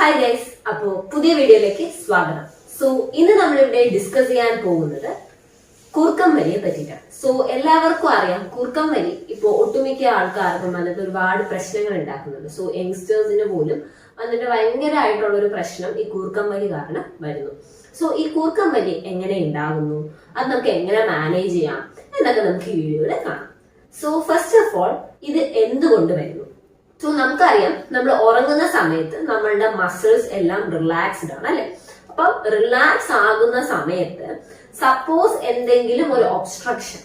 Hi guys അപ്പോ പുതിയ വീഡിയോയിലേക്ക് സ്വാഗതം. സോ ഇന്ന് നമ്മളിവിടെ ഡിസ്കസ് ചെയ്യാൻ പോകുന്നത് കൂർക്കം വലിയെ പറ്റിയിട്ടാണ്. സോ എല്ലാവർക്കും അറിയാം കൂർക്കം വലി ഇപ്പോ ഒട്ടുമിക്ക ആൾക്കാർക്കും വന്നിട്ട് ഒരുപാട് പ്രശ്നങ്ങൾ ഉണ്ടാക്കുന്നുണ്ട്. സോ യങ്സ്റ്റേഴ്സിന് പോലും വന്നിട്ട് ഭയങ്കരമായിട്ടുള്ള ഒരു പ്രശ്നം ഈ കൂർക്കം വലി കാരണം വരുന്നു. സോ ഈ കൂർക്കം വലി എങ്ങനെ ഉണ്ടാകുന്നു? അത് നമുക്ക് എങ്ങനെ മാനേജ് ചെയ്യാം? എന്നൊക്കെ നമുക്ക് ഈ വീഡിയോയിൽ കാണാം. സോ ഫസ്റ്റ് ഓഫ് ഓൾ ഇത് എന്തുകൊണ്ട് വരുന്നു? സോ നമുക്കറിയാം നമ്മൾ ഉറങ്ങുന്ന സമയത്ത് നമ്മളുടെ മസിൽസ് എല്ലാം റിലാക്സ്ഡ് ആണ് അല്ലെ? അപ്പൊ റിലാക്സ് ആകുന്ന സമയത്ത് സപ്പോസ് എന്തെങ്കിലും ഒരു ഒബ്സ്ട്രക്ഷൻ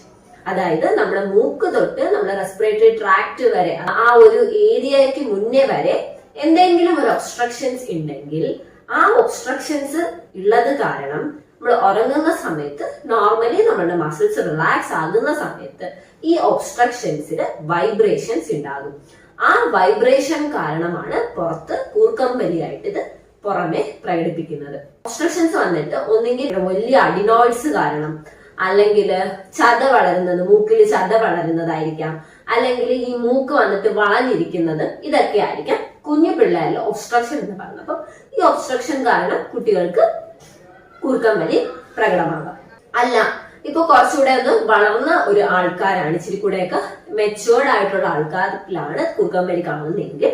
അതായത് നമ്മുടെ മൂക്ക് തൊട്ട് നമ്മുടെ റെസ്പിറേറ്ററി ട്രാക്ട് വരെ ആ ഒരു ഏരിയയ്ക്ക് മുന്നേ വരെ എന്തെങ്കിലും ഒരു ഒബ്സ്ട്രക്ഷൻസ് ഉണ്ടെങ്കിൽ ആ ഒബ്സ്ട്രക്ഷൻസ് ഉള്ളത് കാരണം നമ്മൾ ഉറങ്ങുന്ന സമയത്ത് നോർമലി നമ്മളുടെ മസിൽസ് റിലാക്സ് ആകുന്ന സമയത്ത് ഈ ഒബ്സ്ട്രക്ഷൻസിന് വൈബ്രേഷൻസ് ഉണ്ടാകും ആ വൈബ്രേഷൻ കാരണമാണ് പുറത്ത് കൂർക്കമ്പലിയായിട്ട് ഇത് പുറമെ പ്രകടിപ്പിക്കുന്നത്. ഒബ്സ്ട്രക്ഷൻസ് വന്നിട്ട് ഒന്നെങ്കിൽ വലിയ അഡിനോയിഡ്സ് കാരണം അല്ലെങ്കിൽ ചത വളരുന്നത് മൂക്കിൽ ചത വളരുന്നതായിരിക്കാം. അല്ലെങ്കിൽ ഈ മൂക്ക് വന്നിട്ട് വളഞ്ഞിരിക്കുന്നത് ഇതൊക്കെ ആയിരിക്കാം. കുഞ്ഞു പിള്ളേരിൽ ഒബ്സ്ട്രക്ഷൻ എന്ന് പറയുന്നത് ഈ ഒബ്സ്ട്രക്ഷൻ കാരണം കുട്ടികൾക്ക് കൂർക്കം വലി പ്രകടമാകാം അല്ല ഇപ്പൊ കുറച്ചുകൂടെ ഒന്ന് വളർന്ന ഒരു ആൾക്കാരാണ് ഇച്ചിരി കൂടെയൊക്കെ മെച്ചുവേർഡ് ആയിട്ടുള്ള ആൾക്കാരിലാണ് കുറുക്കം വലി കാണുന്നതെങ്കിൽ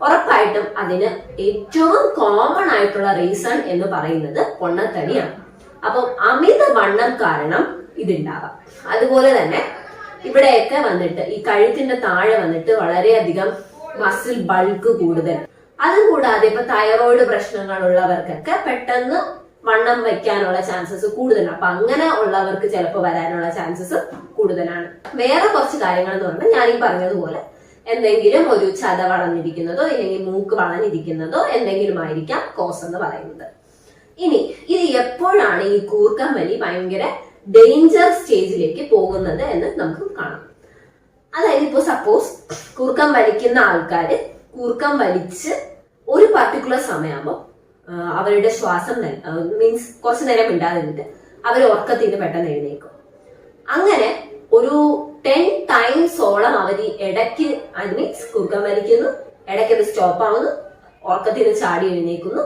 ഉറപ്പായിട്ടും അതിന് ഏറ്റവും കോമൺ ആയിട്ടുള്ള റീസൺ എന്ന് പറയുന്നത് പൊണ്ണത്തടിയാണ്. അപ്പം അമിത വണ്ണം കാരണം ഇതുണ്ടാവാം. അതുപോലെ തന്നെ ഇവിടെയൊക്കെ വന്നിട്ട് ഈ കഴുത്തിന്റെ താഴെ വന്നിട്ട് വളരെയധികം മസിൽ ബൾക്ക് കൂടുതൽ. അതുകൂടാതെ ഇപ്പൊ തൈറോയിഡ് പ്രശ്നങ്ങളുള്ളവർക്കൊക്കെ പെട്ടെന്ന് വണ്ണം വെക്കാനുള്ള ചാൻസസ് കൂടുതലാണ്. അപ്പൊ അങ്ങനെ ഉള്ളവർക്ക് ചിലപ്പോൾ വരാനുള്ള ചാൻസസ് കൂടുതലാണ്. വേറെ കുറച്ച് കാര്യങ്ങൾ എന്ന് പറഞ്ഞാൽ ഞാൻ ഈ പറഞ്ഞതുപോലെ എന്തെങ്കിലും ഒരു ചത വളഞ്ഞിരിക്കുന്നതോ അല്ലെങ്കിൽ മൂക്ക് വളഞ്ഞിരിക്കുന്നതോ എന്തെങ്കിലും ആയിരിക്കാം കോസ് എന്ന് പറയുന്നത്. ഇനി ഇത് എപ്പോഴാണ് ഈ കൂർക്കം വലി ഭയങ്കര ഡേഞ്ചർ സ്റ്റേജിലേക്ക് പോകുന്നത് എന്ന് നമുക്ക് കാണാം. അതായത് ഇപ്പോ സപ്പോസ് കൂർക്കം വലിക്കുന്ന ആൾക്കാർ കൂർക്കം വലിച്ച് ഒരു പർട്ടിക്കുലർ സമയമാകുമ്പോൾ അവരുടെ ശ്വാസം മീൻസ് കുറച്ചു നേരം മിണ്ടാതിരുന്നിട്ട് അവർ ഉറക്കത്തിന് പെട്ടെന്ന് എഴുന്നേക്കും. അങ്ങനെ ഒരു ടെൻ ടൈംസോളം അവർ ഇടയ്ക്ക് അത് മീൻസ് കുറുക്കം വലിക്കുന്നു ഇടയ്ക്ക് അത് സ്റ്റോപ്പ് ആവുന്നു നിന്ന് ചാടി എഴുന്നേക്കുന്നു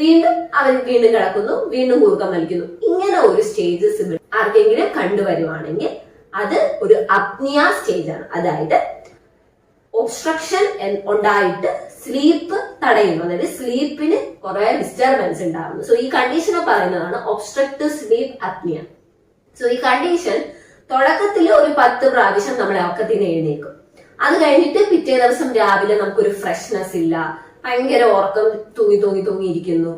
വീണ്ടും അവർ വീണ്ടും കിടക്കുന്നു വീണ്ടും കുറുക്കം വലിക്കുന്നു. ഇങ്ങനെ ഒരു സ്റ്റേജസ് ആർക്കെങ്കിലും കണ്ടുവരുവാണെങ്കിൽ അത് ഒരു അപ്നിയ സ്റ്റേജ് ആണ്. അതായത് ഒബ്സ്ട്രക്ഷൻ ഉണ്ടായിട്ട് സ്ലീപ്പ് തടയുന്നു. അതായത് സ്ലീപ്പിന് കുറെ ഡിസ്റ്റർബൻസ് ഉണ്ടാകുന്നു. സോ ഈ കണ്ടീഷനെ പറയുന്നതാണ് ഒബ്സ്ട്രക്റ്റീവ് സ്ലീപ്പ് അപ്നിയ സോ ഈ കണ്ടീഷൻ തുടക്കത്തിൽ ഒരു പത്ത് പ്രാവശ്യം നമ്മളെ ഉറക്കത്തിന് എഴുന്നേക്കും അത് കഴിഞ്ഞിട്ട് പിറ്റേ ദിവസം രാവിലെ നമുക്കൊരു ഫ്രഷ്നെസ് ഇല്ല. ഭയങ്കര ഉറക്കം തൂങ്ങി തൂങ്ങി തൂങ്ങിയിരിക്കുന്നു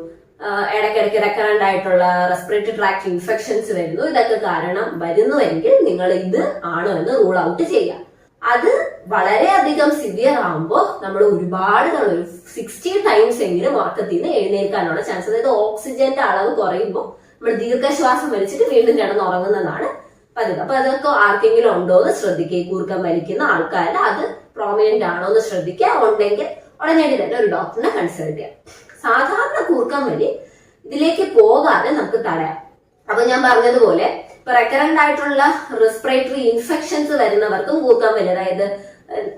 ഇടയ്ക്കിടയ്ക്ക് റെക്കറണ്ടായിട്ടുള്ള റെസ്പിറേറ്ററി ട്രാക്ട് ഇൻഫെക്ഷൻസ് വരുന്നു. ഇതൊക്കെ കാരണം വരുന്നുവെങ്കിൽ നിങ്ങൾ ഇത് ആണോ എന്ന് റൂൾ ഔട്ട് ചെയ്യുക. അത് വളരെയധികം സിവിയർ ആകുമ്പോൾ നമ്മൾ ഒരുപാട് തവണ ഒരു സിക്സ്റ്റി ടൈംസ് എങ്കിലും ഉറക്കത്തിൽ നിന്ന് എഴുന്നേൽക്കാനുള്ള ചാൻസ് അതായത് ഓക്സിജന്റെ അളവ് കുറയുമ്പോൾ നമ്മൾ ദീർഘശ്വാസം വലിച്ചിട്ട് വീണ്ടും കിടന്ന് ഉറങ്ങുന്നതാണ് പതിവ്. അപ്പൊ അതൊക്കെ ആർക്കെങ്കിലും ഉണ്ടോ എന്ന് ശ്രദ്ധിക്കുക. ഈ കൂർക്കം വലിക്കുന്ന ആൾക്കാർ അത് പ്രോമിനന്റ് ആണോ എന്ന് ശ്രദ്ധിക്കുക. ഉണ്ടെങ്കിൽ ഉടനടി തന്നെ ഒരു ഡോക്ടറിനെ കൺസൾട്ട് ചെയ്യാം. സാധാരണ കൂർക്കം വലി ഇതിലേക്ക് പോകാതെ നമുക്ക് തടയാം. അപ്പൊ ഞാൻ പറഞ്ഞതുപോലെ ഇപ്പൊ റെക്കറന്റ് ആയിട്ടുള്ള റെസ്പിറേറ്ററി ഇൻഫെക്ഷൻസ് വരുന്നവർക്കും കൂർക്കം വലി അതായത്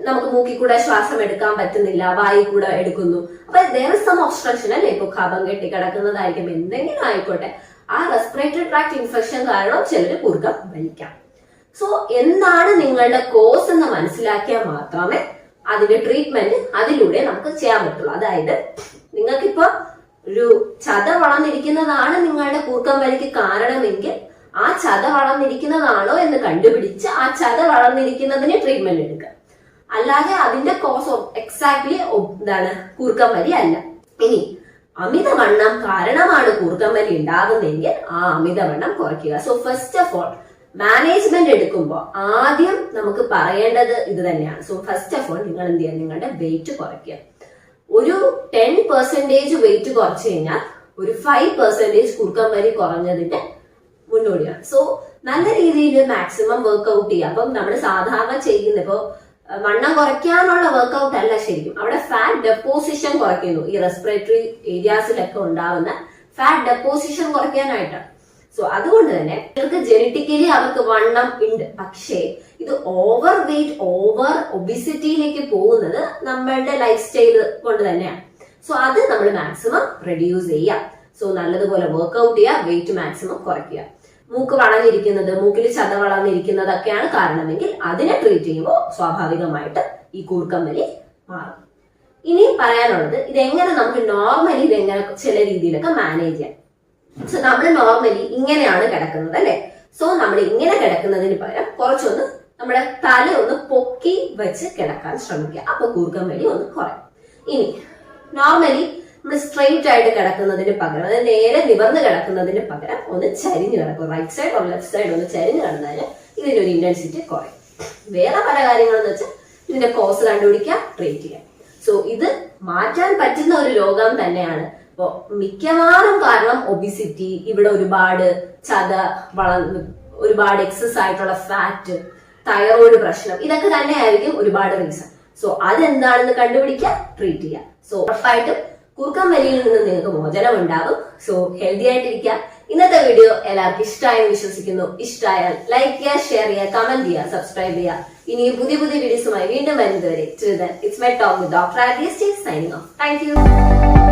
നമുക്ക് മൂക്കിൽ കൂടെ ശ്വാസം എടുക്കാൻ പറ്റുന്നില്ല വായി കൂടെ എടുക്കുന്നു. അപ്പൊ ദേർ സം ഒബ്സ്ട്രക്ഷൻ അല്ലേ? ഇപ്പൊ കഫം കെട്ടി കിടക്കുന്നതായിരിക്കും. എന്തെങ്കിലും ആയിക്കോട്ടെ. ആ റെസ്പിറേറ്ററി ട്രാക്ട് ഇൻഫെക്ഷൻ കാരണം ചിലര് കുറുക്കം വലിക്കാം. സോ എന്താണ് നിങ്ങളുടെ കോസ് എന്ന് മനസ്സിലാക്കിയാൽ മാത്രമേ അതിന്റെ ട്രീറ്റ്മെന്റ് അതിലൂടെ നമുക്ക് ചെയ്യാൻ പറ്റുള്ളൂ. അതായത് നിങ്ങൾക്കിപ്പോ ഒരു ചത വളർന്നിരിക്കുന്നതാണ് നിങ്ങളുടെ കൂർക്കം വലിക്ക് കാരണമെങ്കിൽ ആ ചത വളർന്നിരിക്കുന്നതാണോ എന്ന് കണ്ടുപിടിച്ച് ആ ചത വളർന്നിരിക്കുന്നതിന് ട്രീറ്റ്മെന്റ് എടുക്കുക. അല്ലാതെ അതിന്റെ കോസ് എക്സാക്ട്ലി എന്താണ് കൂർക്കം വലി അല്ല. ഇനി അമിതവണ്ണം കാരണമാണ് കൂർക്കം വലി ഉണ്ടാകുന്നതെങ്കിൽ ആ അമിതവണ്ണം കുറയ്ക്കുക. So first of all management എടുക്കുമ്പോൾ ആദ്യം നമുക്ക് പറയേണ്ടത് ഇത് തന്നെയാണ്. സോ ഫസ്റ്റ് ഓഫ് ഓൾ നിങ്ങൾ എന്ത് ചെയ്യുക? നിങ്ങളുടെ വെയിറ്റ് കുറയ്ക്കുക. ഒരു ടെൻ പെർസെന്റേജ് വെയിറ്റ് കുറച്ചു കഴിഞ്ഞാൽ ഒരു ഫൈവ് പെർസെന്റേജ് കുറുക്കം വരി കുറഞ്ഞതിന്റെ മുന്നോടിയാണ്. സോ നല്ല രീതിയിൽ മാക്സിമം വർക്ക്ഔട്ട് ചെയ്യുക. അപ്പം നമ്മൾ സാധാരണ ചെയ്യുന്ന ഇപ്പോ വണ്ണം കുറയ്ക്കാനുള്ള വർക്കൗട്ട് അല്ല ശരിക്കും. അവിടെ ഫാറ്റ് ഡെപ്പോസിഷൻ കുറയ്ക്കുന്നു. ഈ റെസ്പിറേറ്ററി ഏരിയാസിലൊക്കെ ഉണ്ടാവുന്ന ഫാറ്റ് ഡെപ്പോസിഷൻ കുറയ്ക്കാനായിട്ടാണ് സോ അതുകൊണ്ട് തന്നെ ഇവർക്ക് ജനറ്റിക്കലി അവർക്ക് വണ്ണം ഉണ്ട്. പക്ഷേ ഇത് ഓവർ വെയിറ്റ് ഓവർ ഒബിസിറ്റിയിലേക്ക് പോകുന്നത് നമ്മളുടെ ലൈഫ് സ്റ്റൈൽ കൊണ്ട് തന്നെയാണ്. സോ അത് നമ്മൾ മാക്സിമം റെഡ്യൂസ് ചെയ്യുക. സോ നല്ലതുപോലെ വർക്ക്ഔട്ട് ചെയ്യുക വെയിറ്റ് മാക്സിമം കുറയ്ക്കുക. മൂക്ക് വളഞ്ഞിരിക്കുന്നത് മൂക്കിൽ ചത വളർന്നിരിക്കുന്നതൊക്കെയാണ് കാരണമെങ്കിൽ അതിനെ ട്രീറ്റ് ചെയ്യുമ്പോൾ സ്വാഭാവികമായിട്ട് ഈ കൂർക്കം വലി മാറും. ഇനി പറയാനുള്ളത് ഇതെങ്ങനെ നമുക്ക് നോർമലി ഇതെങ്ങനെ ചില രീതിയിലൊക്കെ മാനേജ് ചെയ്യാം. സോ നമ്മൾ നോർമലി ഇങ്ങനെയാണ് കിടക്കുന്നത് അല്ലെ? സോ നമ്മൾ ഇങ്ങനെ കിടക്കുന്നതിന് പകരം കുറച്ചൊന്ന് നമ്മുടെ തല ഒന്ന് പൊക്കി വെച്ച് കിടക്കാൻ ശ്രമിക്കുക. അപ്പൊ കൂർക്കം വലി ഒന്ന് കുറയും. ഇനി നോർമലി നമ്മൾ സ്ട്രെയിറ്റ് ആയിട്ട് കിടക്കുന്നതിന് പകരം അതായത് നേരെ നിവർന്ന് കിടക്കുന്നതിന് പകരം ഒന്ന് ചരിഞ്ഞ് കിടക്കും. Right side or left side ഒന്ന് ചരിഞ്ഞ് കിടന്നാൽ ഇതിന്റെ ഒരു ഇന്റൻസിറ്റി കുറയും. വേറെ പല കാര്യങ്ങളെന്ന് വെച്ചാൽ ഇതിന്റെ കോസ് കണ്ടുപിടിക്കുക ട്രീറ്റ് ചെയ്യാം സോ ഇത് മാറ്റാൻ പറ്റുന്ന ഒരു രോഗം തന്നെയാണ്. ഇപ്പോ മിക്കവാറും കാരണം ഒബിസിറ്റി ഇവിടെ ഒരുപാട് ചത വള ഒരുപാട് എക്സസ് ആയിട്ടുള്ള ഫാറ്റ് തൈറോയിഡ് പ്രശ്നം ഇതൊക്കെ തന്നെയായിരിക്കും ഒരുപാട് റീസൺ സോ അതെന്താണെന്ന് കണ്ടുപിടിക്കുക ട്രീറ്റ് ചെയ്യുക. സോ ഉറപ്പായിട്ടും കുറുക്കം വലിയിൽ നിന്ന് നിങ്ങൾക്ക് മോചനം ഉണ്ടാകും സോ ഹെൽത്തി ആയിട്ടിരിക്കുക. ഇന്നത്തെ വീഡിയോ എല്ലാവർക്കും ഇഷ്ടമായെന്ന് വിശ്വസിക്കുന്നു. ഇഷ്ടമായാൽ ലൈക്ക് ചെയ്യുക ഷെയർ ചെയ്യുക കമന്റ് ചെയ്യുക സബ്സ്ക്രൈബ് ചെയ്യുക. ഇനി പുതിയ പുതിയ വീഡിയോസുമായി വീണ്ടും വരുന്നതുവരെ it's my talk doctor signing off thank you